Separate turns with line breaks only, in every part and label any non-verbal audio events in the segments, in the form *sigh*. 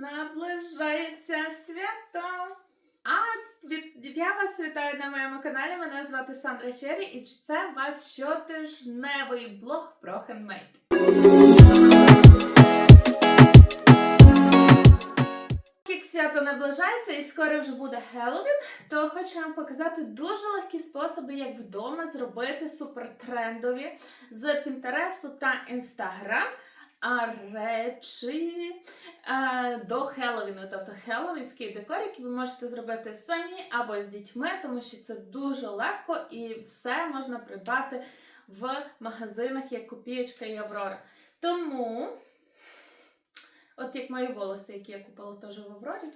наближається свято. А від- я вас вітаю на моєму каналі. Мене звати Сандра Чері, і це ваш щотижневий блог про хендмейд. Як свято наближається і скоро вже буде Хеллоуін, то хочу вам показати дуже легкі способи, як вдома зробити супертрендові з Пінтересту та Інстаграм речі а, до Хеллоуіну, тобто хеллоуінський декор, який ви можете зробити самі або з дітьми, тому що це дуже легко і все можна придбати в магазинах як Копієчка і Аврора. Тому, от як мої волоси, які я купила теж в Аврорі,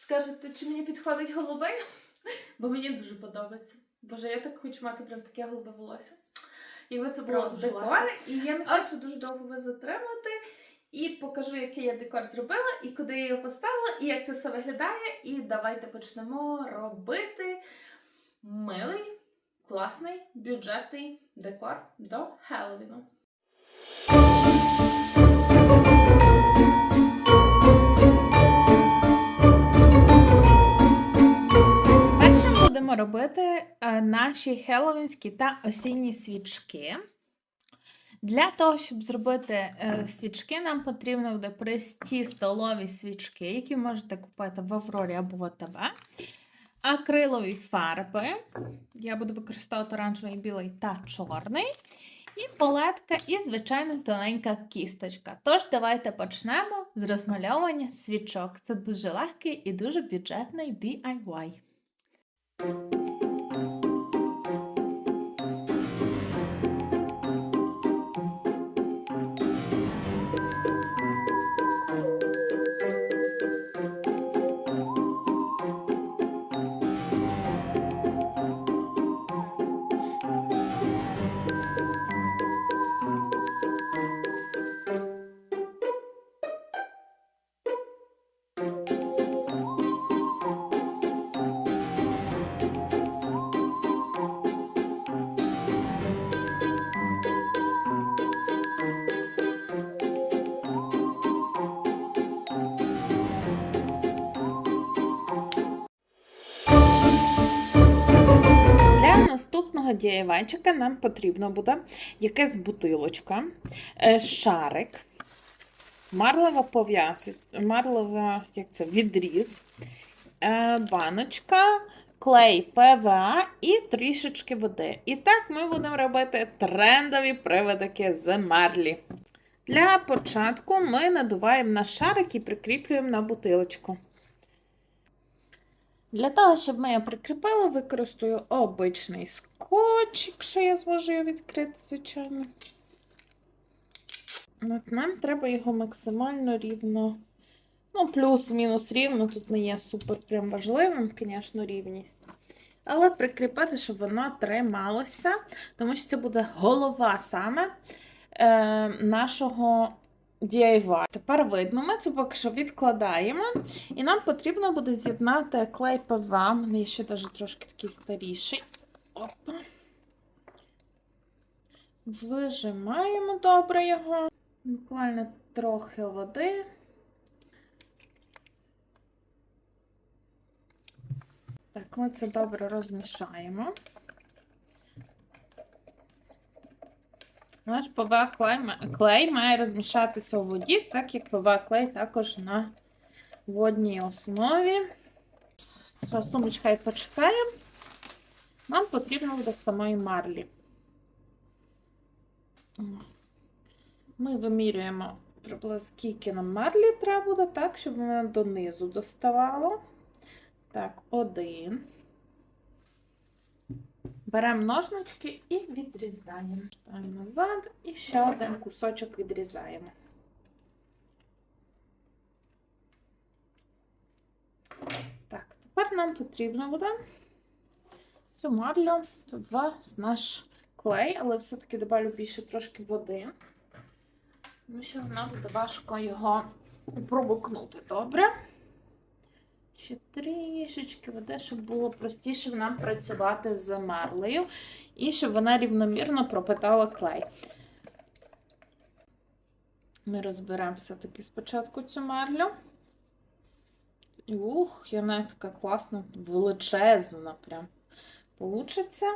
скажете, чи мені підходить голубий? Бо мені дуже подобається. Боже, я так хочу мати прям таке голубе волосся. Якби це було
дуже
декор,
легко.
і я не хочу дуже довго вас затримати. І покажу, який я декор зробила, і куди я його поставила, і як це все виглядає. І давайте почнемо робити милий, класний, бюджетний декор до Хеллоуіну. Будемо робити е, наші хеллоуінські та осінні свічки. Для того, щоб зробити е, свічки, нам потрібно буде прості столові свічки, які можете купити в Аврорі або в АТБ. Акрилові фарби. Я буду використовувати оранжевий, білий та чорний. І палетка, і, звичайно, тоненька кісточка. Тож, давайте почнемо з розмальовування свічок. Це дуже легкий і дуже бюджетний DIY. Для наступного DIY нам потрібно буде якась бутилочка, е, шарик, марлева пов'язка, марлева, як це, відріз, е, баночка, клей ПВА і трішечки води. І так ми будемо робити трендові приводики з марлі. Для початку ми надуваємо на шарик і прикріплюємо на бутилочку. Для того, щоб ми його прикріпили, використаю обичний скотч, якщо я зможу його відкрити, звичайно. От нам треба його максимально рівно. Ну, плюс-мінус рівно. Тут не є супер прям важливим, звісно, рівність. Але прикріпити, щоб воно трималося, тому що це буде голова саме е, нашого DIY. Тепер видно, ми це поки що відкладаємо. І нам потрібно буде з'єднати клей ПВА. У мене ще навіть трошки такий старіший. Опа. Вижимаємо добре його. Буквально трохи води. Так, ми це добре розмішаємо. Наш ПВА клей, має розмішатися у воді, так як ПВА клей також на водній основі. Сумочка і почекає. Нам потрібно буде самої марлі. Ми вимірюємо скільки нам марлі треба буде, так, щоб воно донизу доставало. Так, один. Беремо ножнички і відрізаємо. Ставимо назад і ще один кусочок відрізаємо. Так, тепер нам потрібно буде цю марлю в наш клей, але все-таки добавлю більше трошки води. Тому що нам буде важко його пробукнути добре. Ще трішечки води, щоб було простіше нам працювати з марлею і щоб вона рівномірно пропитала клей. Ми розберемо все-таки спочатку цю марлю. Ух, я навіть така класна, величезна прям. Получиться.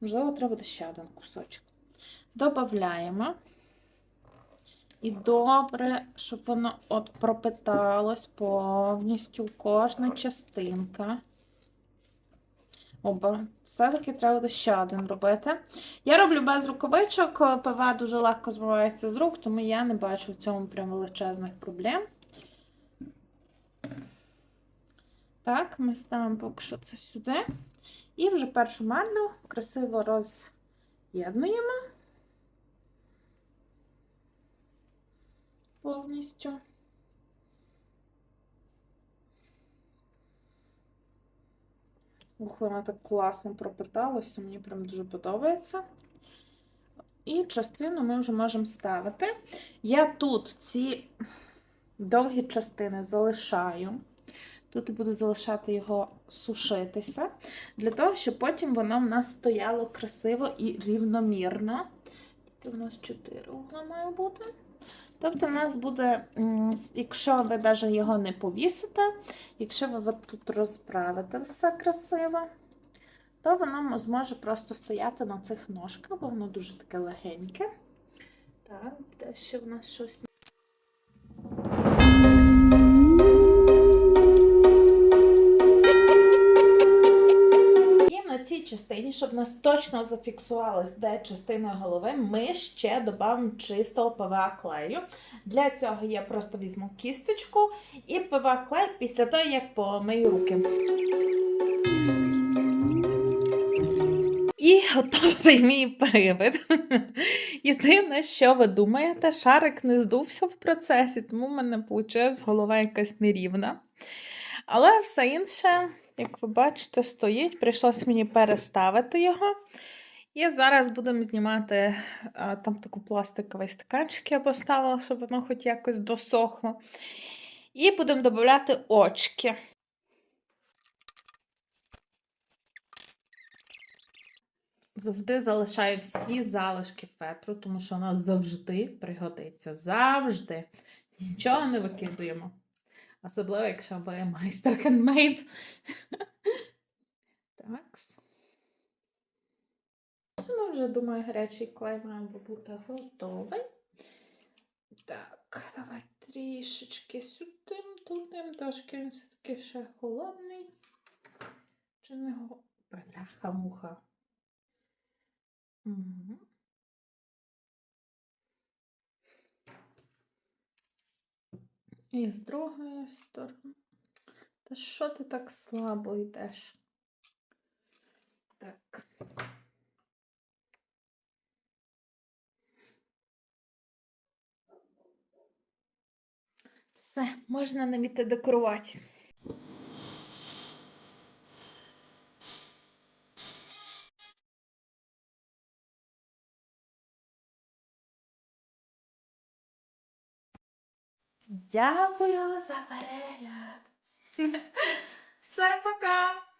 Можливо, треба ще один кусочок. Добавляємо. І добре, щоб воно от пропиталось повністю кожна частинка. Оба. Все-таки треба буде ще один робити. Я роблю без рукавичок, ПВ дуже легко змивається з рук, тому я не бачу в цьому прям величезних проблем. Так, ми ставимо поки що це сюди. І вже першу марлю красиво роз'єднуємо повністю. Ух, вона так класно пропиталася, мені прям дуже подобається. І частину ми вже можемо ставити. Я тут ці довгі частини залишаю. Тут буду залишати його сушитися, для того, щоб потім воно в нас стояло красиво і рівномірно. Тут у нас 4 угла має бути. Тобто, у нас буде, якщо ви навіть його не повісите, якщо ви от тут розправите все красиво, то воно зможе просто стояти на цих ножках, бо воно дуже таке легеньке. Так, де ще в нас щось. Щоб нас точно зафіксувалось, де частина голови, ми ще додамо чистого ПВА клею. Для цього я просто візьму кісточку і ПВА клей після того, як помию руки. І готовий мій привид. *laughs* Єдине, що ви думаєте, шарик не здувся в процесі, тому в мене вийшла голова якась нерівна. Але все інше, як ви бачите, стоїть. Прийшлось мені переставити його. І зараз будемо знімати а, там таку пластиковий стаканчик я поставила, щоб воно хоч якось досохло. І будемо додати очки. Завжди залишаю всі залишки фетру, тому що нас завжди пригодиться. Завжди. Нічого не викидуємо. Особливо, якщо ви майстер хендмейд. *laughs* Так. Ну, вже, думаю, гарячий клей має бути готовий. Так, давай трішечки сюди, туди, трошки він все-таки ще холодний. Чи не го... Бляха-муха. Угу. І з другої сторони. Та що ти так слабо йдеш? Так. Все, можна навіть декорувати. Дякую за перегляд. *laughs* Все, пока!